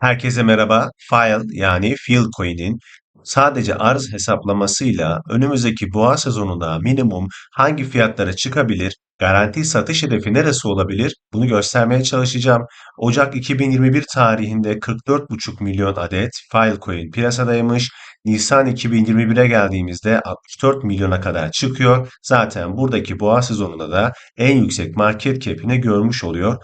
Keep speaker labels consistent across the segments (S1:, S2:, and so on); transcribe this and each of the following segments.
S1: Herkese merhaba. File yani Filecoin'in sadece arz hesaplamasıyla önümüzdeki boğa sezonunda minimum hangi fiyatlara çıkabilir, garanti satış hedefi neresi olabilir bunu göstermeye çalışacağım. Ocak 2021 tarihinde 44,5 milyon adet Filecoin piyasadaymış. Nisan 2021'e geldiğimizde 64 milyona kadar çıkıyor. Zaten buradaki boğa sezonunda da en yüksek market cap'ini görmüş oluyor.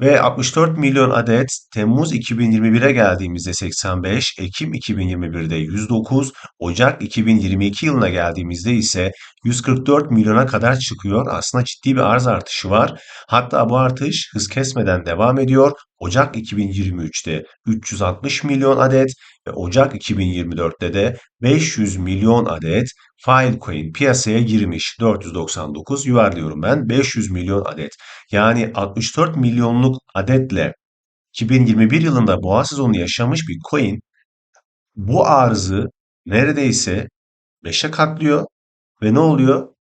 S1: Ve 64 milyon adet Temmuz 2021'e geldiğimizde 85, Ekim 2021'de 109, Ocak 2022 yılına geldiğimizde ise 144 milyona kadar çıkıyor. Aslında ciddi bir arz artışı var. Hatta bu artış hız kesmeden devam ediyor. Ocak 2023'te 360 milyon adet ve Ocak 2024'te de 500 milyon adet Filecoin piyasaya girmiş. 499 yuvarlıyorum ben. 500 milyon adet. Yani 64 milyonluk adetle 2021 yılında boğa sezonu yaşamış bir coin bu arzı neredeyse 5'e katlıyor ve ne oluyor?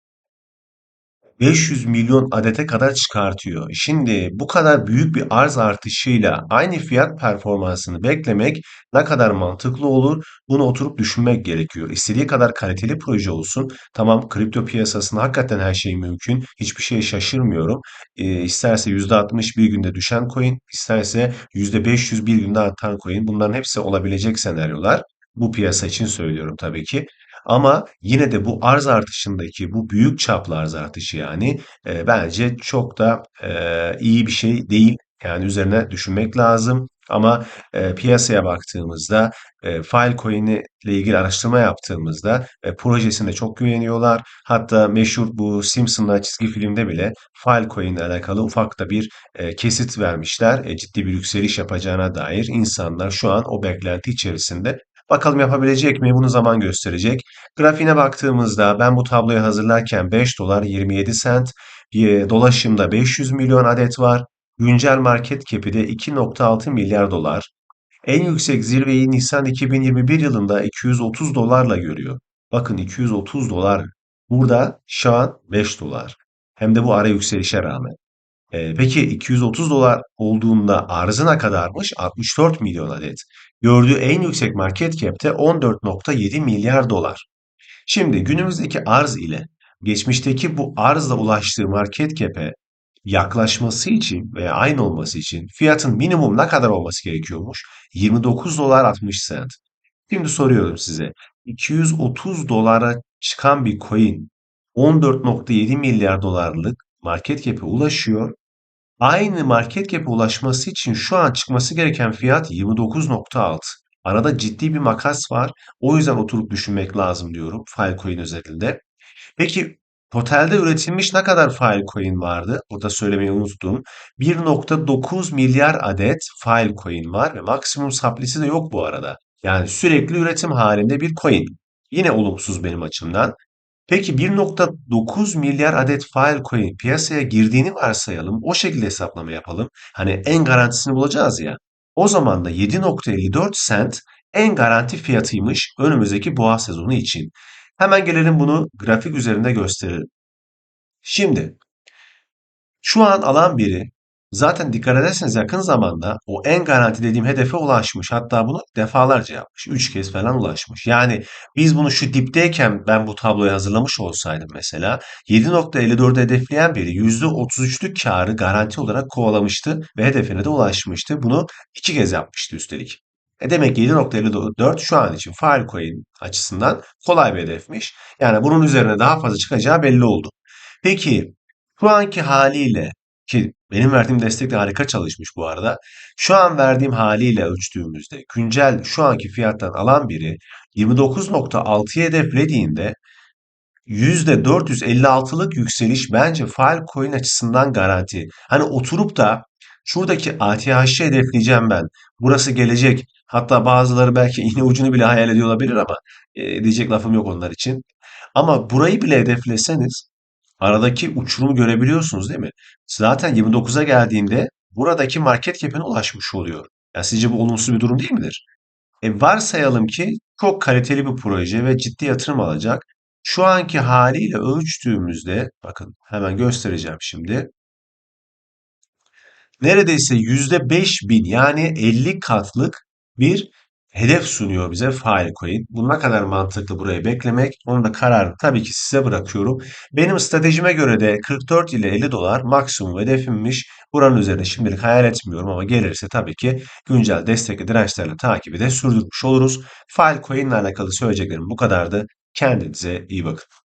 S1: 500 milyon adete kadar çıkartıyor. Şimdi bu kadar büyük bir arz artışıyla aynı fiyat performansını beklemek ne kadar mantıklı olur? Bunu oturup düşünmek gerekiyor. İstediği kadar kaliteli proje olsun. Tamam kripto piyasasında hakikaten her şey mümkün. Hiçbir şeye şaşırmıyorum. E, isterse %60 bir günde düşen coin, isterse %500 bir günde artan coin. Bunların hepsi olabilecek senaryolar. Bu piyasa için söylüyorum tabii ki. Ama yine de bu arz artışındaki bu büyük çaplı arz artışı yani e, bence çok da e, iyi bir şey değil. Yani üzerine düşünmek lazım. Ama e, piyasaya baktığımızda e, Filecoin ile ilgili araştırma yaptığımızda e, projesine çok güveniyorlar. Hatta meşhur bu Simpsonlar çizgi filmde bile Filecoin ile alakalı ufak da bir e, kesit vermişler. E, ciddi bir yükseliş yapacağına dair insanlar şu an o beklenti içerisinde. Bakalım yapabilecek mi? Bunu zaman gösterecek. Grafiğine baktığımızda ben bu tabloyu hazırlarken 5 dolar 27 sent, e, dolaşımda 500 milyon adet var. Güncel market cap'i de 2.6 milyar dolar. En yüksek zirveyi Nisan 2021 yılında 230 dolarla görüyor. Bakın 230 dolar. Burada şu an 5 dolar. Hem de bu ara yükselişe rağmen. Ee, peki 230 dolar olduğunda arzı ne kadarmış? 64 milyon adet. Gördüğü en yüksek market cap'te 14.7 milyar dolar. Şimdi günümüzdeki arz ile geçmişteki bu arzla ulaştığı market cap'e yaklaşması için veya aynı olması için fiyatın minimum ne kadar olması gerekiyormuş? 29 dolar 60 sent. Şimdi soruyorum size. 230 dolara çıkan bir coin 14.7 milyar dolarlık market cap'e ulaşıyor Aynı market cap'e ulaşması için şu an çıkması gereken fiyat 29.6. Arada ciddi bir makas var. O yüzden oturup düşünmek lazım diyorum Filecoin özelinde. Peki totalde üretilmiş ne kadar Filecoin vardı? Burada söylemeyi unuttum. 1.9 milyar adet Filecoin var ve maksimum supply'si de yok bu arada. Yani sürekli üretim halinde bir coin. Yine olumsuz benim açımdan. Peki 1.9 milyar adet Filecoin piyasaya girdiğini varsayalım. O şekilde hesaplama yapalım. Hani en garantisini bulacağız ya. O zaman da 7.54 sent en garanti fiyatıymış önümüzdeki boğa sezonu için. Hemen gelelim bunu grafik üzerinde gösterelim. Şimdi şu an alan biri zaten dikkat ederseniz yakın zamanda o en garanti dediğim hedefe ulaşmış. Hatta bunu defalarca yapmış. Üç kez falan ulaşmış. Yani biz bunu şu dipteyken ben bu tabloyu hazırlamış olsaydım mesela 7.54'e hedefleyen biri %33'lük karı garanti olarak kovalamıştı ve hedefine de ulaşmıştı. Bunu iki kez yapmıştı üstelik. E demek ki 7.54 şu an için Filecoin açısından kolay bir hedefmiş. Yani bunun üzerine daha fazla çıkacağı belli oldu. Peki şu anki haliyle ki benim verdiğim destek de harika çalışmış bu arada. Şu an verdiğim haliyle ölçtüğümüzde güncel şu anki fiyattan alan biri 29.6'ya hedeflediğinde %456'lık yükseliş bence Filecoin açısından garanti. Hani oturup da şuradaki ATH'ı hedefleyeceğim ben. Burası gelecek. Hatta bazıları belki iğne ucunu bile hayal ediyor olabilir ama e, diyecek lafım yok onlar için. Ama burayı bile hedefleseniz Aradaki uçurumu görebiliyorsunuz değil mi? Zaten 29'a geldiğinde buradaki market cap'ine ulaşmış oluyor. Ya sizce bu olumsuz bir durum değil midir? E varsayalım ki çok kaliteli bir proje ve ciddi yatırım alacak. Şu anki haliyle ölçtüğümüzde bakın hemen göstereceğim şimdi. Neredeyse %5000 yani 50 katlık bir hedef sunuyor bize Filecoin. Bu ne kadar mantıklı burayı beklemek. Onun da kararını tabii ki size bırakıyorum. Benim stratejime göre de 44 ile 50 dolar maksimum hedefimmiş. Buranın üzerinde şimdilik hayal etmiyorum ama gelirse tabii ki güncel destek ve dirençlerle takibi de sürdürmüş oluruz. Filecoin ile alakalı söyleyeceklerim bu kadardı. Kendinize iyi bakın.